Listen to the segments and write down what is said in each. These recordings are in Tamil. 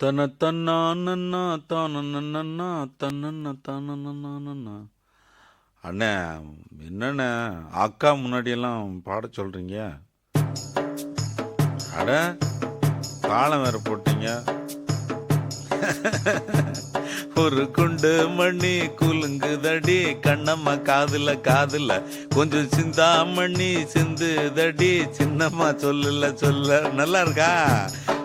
தன தன்னா தானண்ணா தன்னண்ணா தானண்ணா அண்ணே என்னண்ணே அக்கா முன்னாடியெல்லாம் பாட சொல்றீங்க? அட காலம் வேற போட்டீங்க. ஒரு குண்டு மண்ணி குலுங்குதடி கண்ணம்மா காதுல காதுல. கொஞ்சம் சிந்தா மண்ணி சிந்துதடி சின்னம்மா சொல்லல சொல்ல. நல்லா இருக்கா?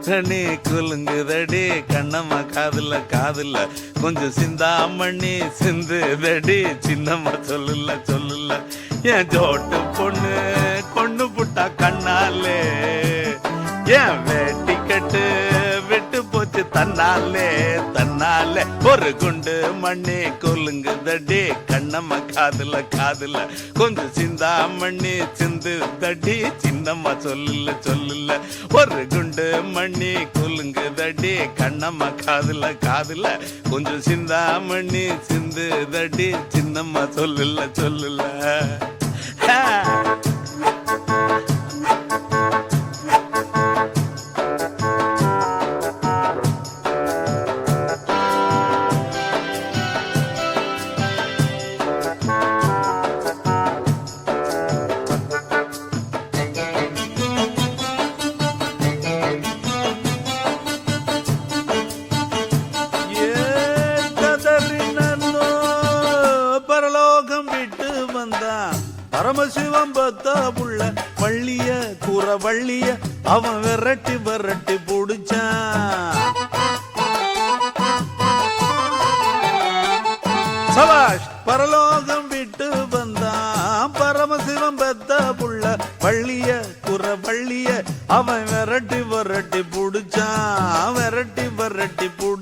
மணி குலுங்குதடி கண்ணம்மா காதுல காதுல. கொஞ்சம் சிந்தாமணி சிந்துதடி. சின்னம்மா சொல்லுல சொல்லுல. என் ஜோட்டு பொண்ணு கொண்டு புட்டா கண்ணாலே. ஏன் வேட்டி கட்டு விட்டு போச்சு தன்னாலே காதுல ஒரு குண்டு மண்ணி கொல்லுங்குதடி கண்ணம்மா காதுல காதுல கொஞ்சம் சிந்தா மண்ணி சிந்து தடி சின்னம்மா சொல்லுல சொல்லுல ஒரு குண்டு மண்ணி கொல்லுங்குதடி கண்ணம்மா காதுல காதுல கொஞ்சம் சிந்தா மண்ணி சிந்து தடி சின்னம்மா சொல்லுல சொல்லுல. ஆ. பரமசிவம் பத்தா புள்ள வள்ளிய கூற வள்ளிய அவன் விரட்டி விரட்டி புடிச்சான். சபாஷ் பரலோகம் விட்டு வந்தான். பரமசிவம் பெத்த புள்ள வள்ளிய குற வள்ளிய அவன் விரட்டி விரட்டி புடிச்சான். விரட்டி விரட்டி புடி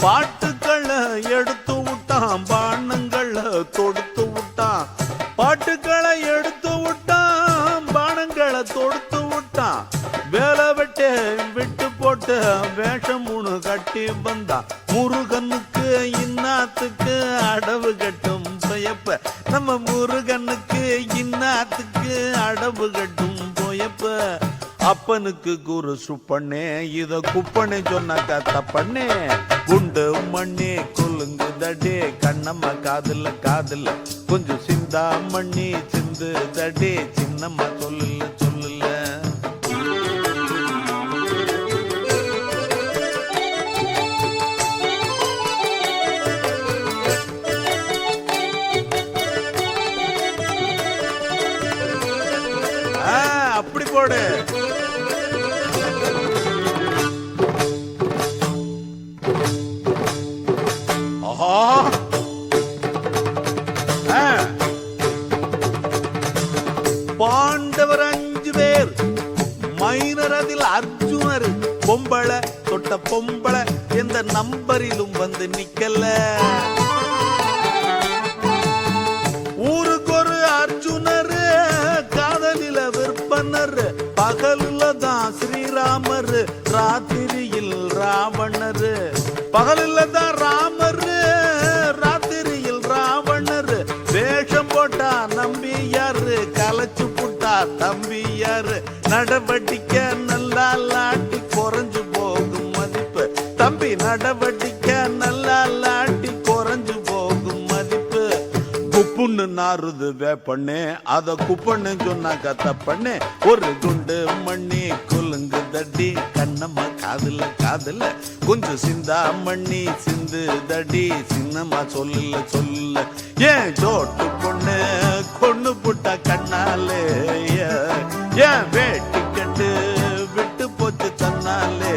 பாட்டுக்களை எடுத்து விட்டான் பானங்களை தொடுத்து விட்டான். பாட்டுக்களை எடுத்து விட்டான் பானங்களை தொடுத்து விட்டான். வேலை வெட்டு விட்டு போட்டு வேஷம் மூணு கட்டி வந்தான். முருகனுக்கு இன்னாத்துக்கு அடவு கட்டும் பொயப்ப. நம்ம முருகனுக்கு இன்னாத்துக்கு அடவு கட்டும் போயப்ப. அப்பனுக்கு குரு சுப்பண்ணே இத குப்பண்ணே சொன்னாக்கா தத்தப்பண்ணே குண்டு மண்ணே கொல்லுங்கு தடே கண்ணம்மா காதுல காதுல. கொஞ்சம் சிந்தா மண்ணி சிந்து தடே சின்னம்மா சொல்லுல சொல்லுல. ஆ, அப்படி போடு. ஆஹா. பாண்டவர் அஞ்சு பேர். மைனர் அதில் அர்ஜுனர். பொம்பளை தொட்ட பொம்பளை எந்த நம்பரிலும் வந்து நிக்கல. ஊருக்கு ஒரு அர்ஜுனர் காதலில விற்பனர். பகலில் தான் ஸ்ரீராமர் ராத்திரியில் ராவணர். பகலில தான் ராமர் தம்பி நடவடிக்கை நல்லா லாட்டி குறைஞ்சு போகும் மதிப்பு. தம்பி நடவடிக்கை நல்லா லாட்டி குறைஞ்சு போகும் மதிப்பு. குப்புன்னு நாறுது வேப்பண்ணு. அத குப்பண்ணு சொன்னாக்க தப்பண்ணு ஒரு குண்டு மண்ணி குலுங்கு தட்டி கண்ணம்மா காதுல காதுல. கொஞ்சம் சிந்தா மண்ணி சிந்து தடி சின்னம்மா சொல்லல சொல்லல. ஏன் ஜோட்டு பொண்ணு கொண்டு புட்ட கண்ணாலே ஏன்? வேட்டி விட்டு போச்சு தன்னாலே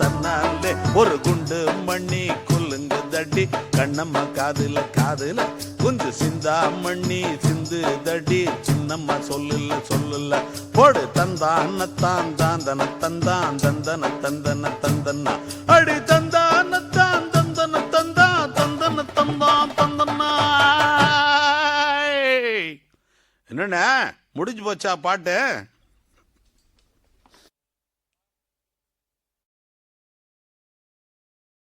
தன்னாலே. ஒரு குண்டு மண்ணி குலுங்கு தடி கண்ணம்மா காதுல காதுல. குஞ்சு சிந்தா மண்ணி சிந்து தடி சின்னம்மா சொல்லுல சொல்லுல. போடு தந்தான தான் தாந்தன தந்தான் தந்தன தந்தன தந்தன்னா. அடி தந்தான தான் தந்தன தந்தா தந்தன தந்தான் தந்தன்னா. என்னண்ணே? முடிஞ்சு போச்சா பாட்டு?